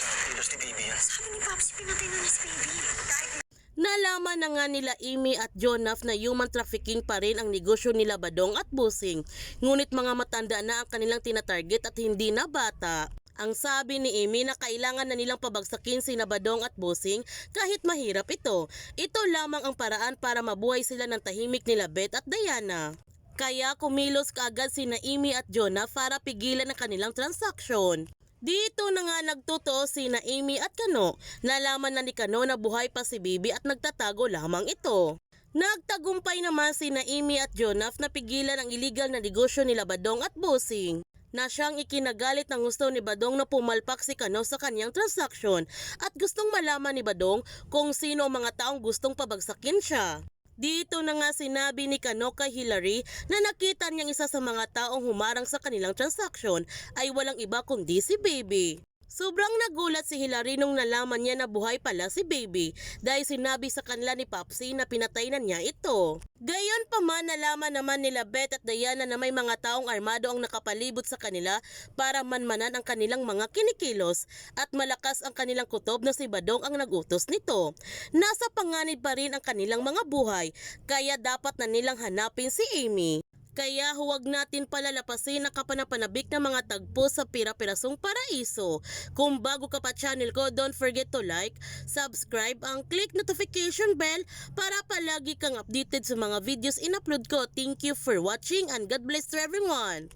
kilos ni baby yan. Sabi ni Pops, pinatay na ni si baby. Nalaman na nga nila Amy at Jonaf na human trafficking pa rin ang negosyo nila Badong at Busing. Ngunit mga matanda na ang kanilang tinatarget at hindi na bata. Ang sabi ni Amy na kailangan na nilang pabagsakin si Badong at Busing kahit mahirap ito. Ito lamang ang paraan para mabuhay sila ng tahimik nila Beth at Diana. Kaya kumilos kaagad si Amy at Jonah para pigilan ang kanilang transaksyon. Dito na nga nagtotoo si na Amy at Kano. Nalaman na ni Kano na buhay pa si Bibi at nagtatago lamang ito. Nagtagumpay naman si na Amy at Jonaf na pigilan ang illegal na negosyo nila Badong at Busing na siyang ikinagalit ng gusto ni Badong na pumalpak si Kano sa kanyang transaksyon at gustong malaman ni Badong kung sino ang mga taong gustong pabagsakin siya. Dito na nga sinabi ni Kano kay Hillary na nakita niyang isa sa mga taong humarang sa kanilang transaksyon ay walang iba kundi si Baby. Sobrang nagulat si Hillary nung nalaman niya na buhay pala si Baby dahil sinabi sa kanila ni Popsy na pinatay na niya ito. Gayon pa man nalaman naman nila Beth at Diana na may mga taong armado ang nakapalibot sa kanila para manmanan ang kanilang mga kinikilos at malakas ang kanilang kutob na si Badong ang nagutos nito. Nasa panganib pa rin ang kanilang mga buhay kaya dapat na nilang hanapin si Amy. Kaya huwag natin palalapasin ang kapanapanabik na mga tagpo sa pira-pirasong paraiso. Kung bago ka pa channel ko, don't forget to like, subscribe, ang click notification bell para palagi kang updated sa mga videos in-upload ko. Thank you for watching and God bless to everyone!